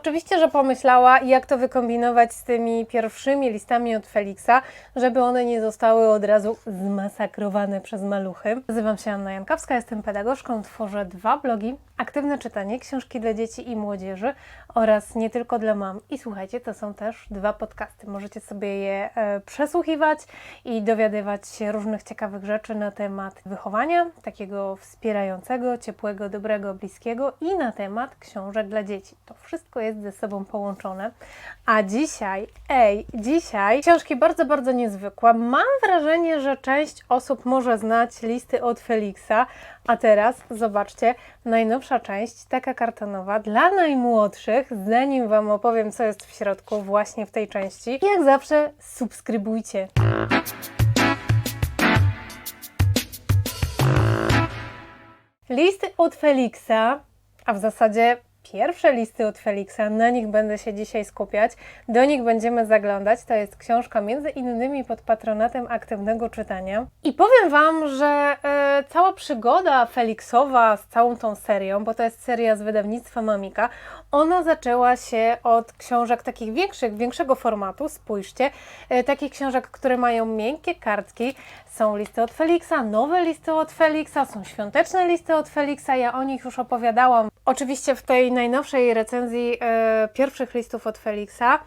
Oczywiście, że pomyślała, jak to wykombinować z tymi pierwszymi listami od Feliksa, żeby one nie zostały od razu zmasakrowane przez maluchy. Nazywam się Anna Jankowska, jestem pedagogzką, tworzę dwa blogi. Aktywne czytanie, książki dla dzieci i młodzieży oraz nie tylko dla mam. I słuchajcie, to są też dwa podcasty. Możecie sobie je e, przesłuchiwać i dowiadywać się różnych ciekawych rzeczy na temat wychowania, takiego wspierającego, ciepłego, dobrego, bliskiego i na temat książek dla dzieci. To wszystko jest ze sobą połączone. A dzisiaj, ej, dzisiaj książki bardzo, bardzo niezwykłe. Mam wrażenie, że część osób może znać listy od Feliksa, a teraz zobaczcie, najnowsza część, taka kartonowa dla najmłodszych. Zanim Wam opowiem, co jest w środku, właśnie w tej części, jak zawsze subskrybujcie. Listy od Feliksa, a w zasadzie pierwsze listy od Feliksa, na nich będę się dzisiaj skupiać, do nich będziemy zaglądać. To jest książka między innymi pod patronatem aktywnego czytania. I powiem Wam, że e, cała przygoda Feliksowa z całą tą serią, bo to jest seria z wydawnictwa Mamika, ona zaczęła się od książek takich większych, większego formatu, spójrzcie, e, takich książek, które mają miękkie kartki, są listy od Feliksa, nowe listy od Feliksa, są świąteczne listy od Feliksa, ja o nich już opowiadałam. Oczywiście w tej najnowszej recenzji e, pierwszych listów od Feliksa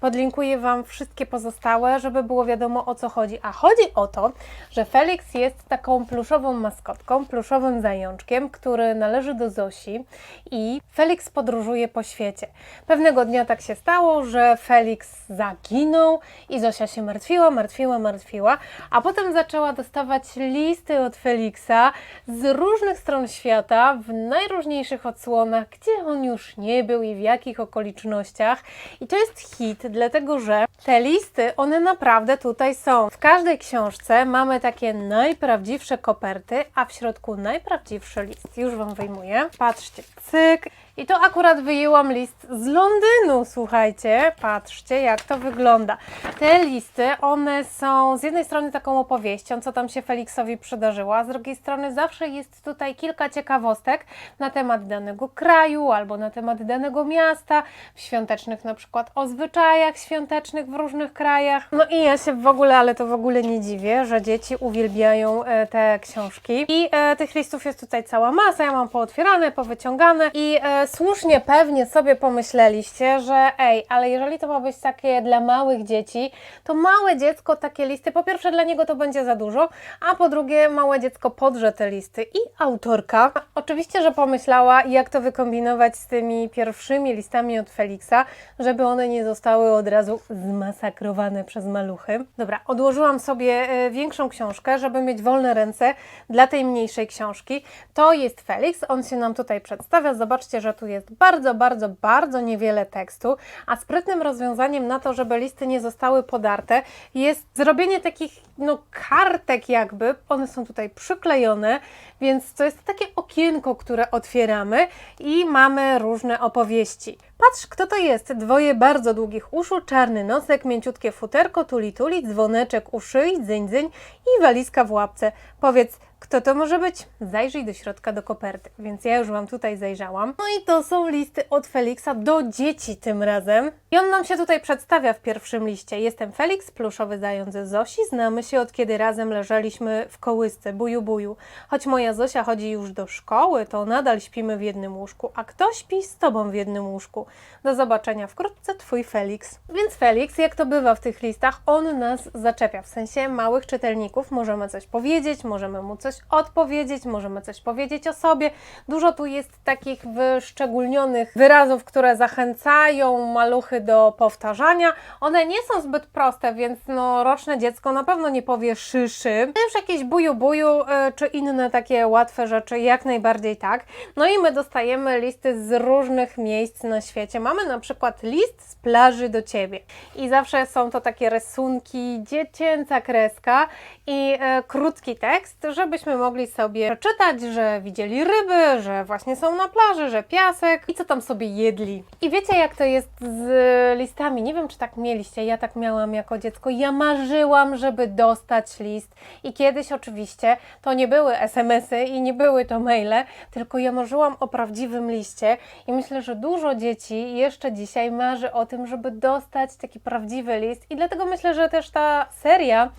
podlinkuję Wam wszystkie pozostałe, żeby było wiadomo o co chodzi. A chodzi o to, że Felix jest taką pluszową maskotką, pluszowym zajączkiem, który należy do Zosi i Felix podróżuje po świecie. Pewnego dnia tak się stało, że Felix zaginął i Zosia się martwiła, martwiła, martwiła, a potem zaczęła dostawać listy od Felixa z różnych stron świata, w najróżniejszych odsłonach, gdzie on już nie był i w jakich okolicznościach. I to jest hit, dlatego że te listy, one naprawdę tutaj są. W każdej książce mamy takie najprawdziwsze koperty, a w środku najprawdziwszy list. Już Wam wyjmuję. Patrzcie, cyk. I to akurat wyjęłam list z Londynu, słuchajcie. Patrzcie, jak to wygląda. Te listy, one są z jednej strony taką opowieścią, co tam się Feliksowi przydarzyło, a z drugiej strony zawsze jest tutaj kilka ciekawostek na temat danego kraju albo na temat danego miasta, w świątecznych na przykład o zwyczajach świątecznych w różnych krajach. No i ja się w ogóle, ale to w ogóle nie dziwię, że dzieci uwielbiają e, te książki. I e, tych listów jest tutaj cała masa, ja mam pootwierane, powyciągane i e, słusznie pewnie sobie pomyśleliście, że ej, ale jeżeli to ma być takie dla małych dzieci, to małe dziecko takie listy, po pierwsze dla niego to będzie za dużo, a po drugie małe dziecko podrze te listy. I autorka oczywiście, że pomyślała, jak to wykombinować z tymi pierwszymi listami od Feliksa, żeby one nie zostały od razu zmasakrowane przez maluchy. Dobra, odłożyłam sobie e, większą książkę, żeby mieć wolne ręce dla tej mniejszej książki. To jest Felix, on się nam tutaj przedstawia. Zobaczcie, że tu jest bardzo, bardzo, bardzo niewiele tekstu, a sprytnym rozwiązaniem na to, żeby listy nie zostały podarte, jest zrobienie takich no, kartek jakby. One są tutaj przyklejone, więc to jest takie okienko, które otwieramy i mamy różne opowieści. Patrz, kto to jest. Dwoje bardzo długich uszu, czarny nosek, mięciutkie futerko, tuli tuli, dzwoneczek u szyi, dzyń dzyń i walizka w łapce. Powiedz, kto to może być? Zajrzyj do środka do koperty, więc ja już Wam tutaj zajrzałam. No i to są listy od Feliksa do dzieci tym razem. I on nam się tutaj przedstawia w pierwszym liście. Jestem Felix, pluszowy zając Zosi. Znamy się od kiedy razem leżeliśmy w kołysce, buju buju. Choć moja Zosia chodzi już do szkoły, to nadal śpimy w jednym łóżku. A kto śpi z Tobą w jednym łóżku? Do zobaczenia wkrótce, Twój Felix. Więc Felix, jak to bywa w tych listach, on nas zaczepia. W sensie małych czytelników możemy coś powiedzieć, możemy mu coś odpowiedzieć, możemy coś powiedzieć o sobie. Dużo tu jest takich wyszczególnionych wyrazów, które zachęcają maluchy do powtarzania. One nie są zbyt proste, więc no, roczne dziecko na pewno nie powie szyszy. Też jakieś buju buju, y, czy inne takie łatwe rzeczy, jak najbardziej tak. No i my dostajemy listy z różnych miejsc na świecie. Mamy na przykład list z plaży do Ciebie. I zawsze są to takie rysunki, dziecięca kreska i e, krótki tekst, żebyśmy mogli sobie przeczytać, że widzieli ryby, że właśnie są na plaży, że piasek i co tam sobie jedli. I wiecie jak to jest z listami. Nie wiem, czy tak mieliście, ja tak miałam jako dziecko. Ja marzyłam, żeby dostać list i kiedyś oczywiście to nie były SMS-y i nie były to maile, tylko ja marzyłam o prawdziwym liście i myślę, że dużo dzieci jeszcze dzisiaj marzy o tym, żeby dostać taki prawdziwy list. I dlatego myślę, że też ta seria,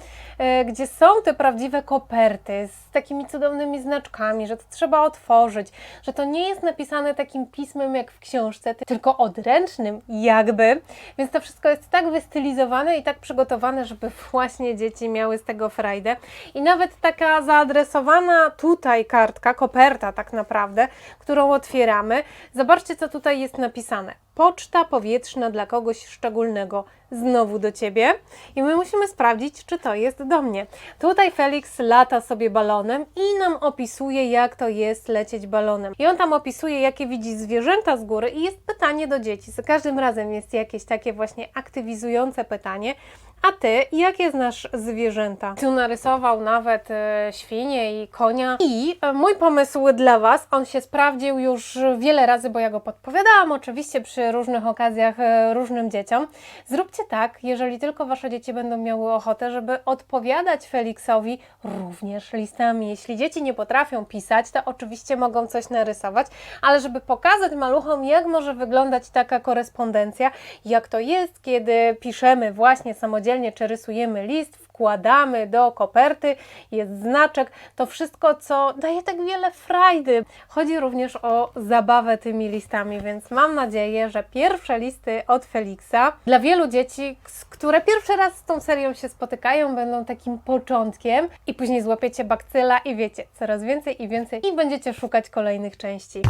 gdzie są te prawdziwe koperty z takimi cudownymi znaczkami, że to trzeba otworzyć, że to nie jest napisane takim pismem jak w książce, ty- tylko odręcznym jakby, więc to wszystko jest tak wystylizowane i tak przygotowane, żeby właśnie dzieci miały z tego frajdę. I nawet taka zaadresowana tutaj kartka, koperta tak naprawdę, którą otwieramy, zobaczcie co tutaj jest napisane. Poczta powietrzna dla kogoś szczególnego. Znowu do ciebie i my musimy sprawdzić, czy to jest do mnie. Tutaj Felix lata sobie balonem i nam opisuje, jak to jest lecieć balonem. I on tam opisuje, jakie widzi zwierzęta z góry, i jest pytanie do dzieci. Za każdym razem jest jakieś takie właśnie aktywizujące pytanie. A ty, jakie znasz zwierzęta? Tu narysował nawet e, świnie i konia. I e, mój pomysł dla Was, on się sprawdził już wiele razy, bo ja go podpowiadałam oczywiście przy różnych okazjach e, różnym dzieciom. Zróbcie tak, jeżeli tylko Wasze dzieci będą miały ochotę, żeby odpowiadać Feliksowi również listami. Jeśli dzieci nie potrafią pisać, to oczywiście mogą coś narysować, ale żeby pokazać maluchom, jak może wyglądać taka korespondencja, jak to jest, kiedy piszemy właśnie samodzielnie, czy rysujemy list, wkładamy do koperty, jest znaczek, to wszystko, co daje tak wiele frajdy. Chodzi również o zabawę tymi listami, więc mam nadzieję, że pierwsze listy od Feliksa dla wielu dzieci, które pierwszy raz z tą serią się spotykają, będą takim początkiem i później złapiecie bakcyla i wiecie, coraz więcej i więcej i będziecie szukać kolejnych części.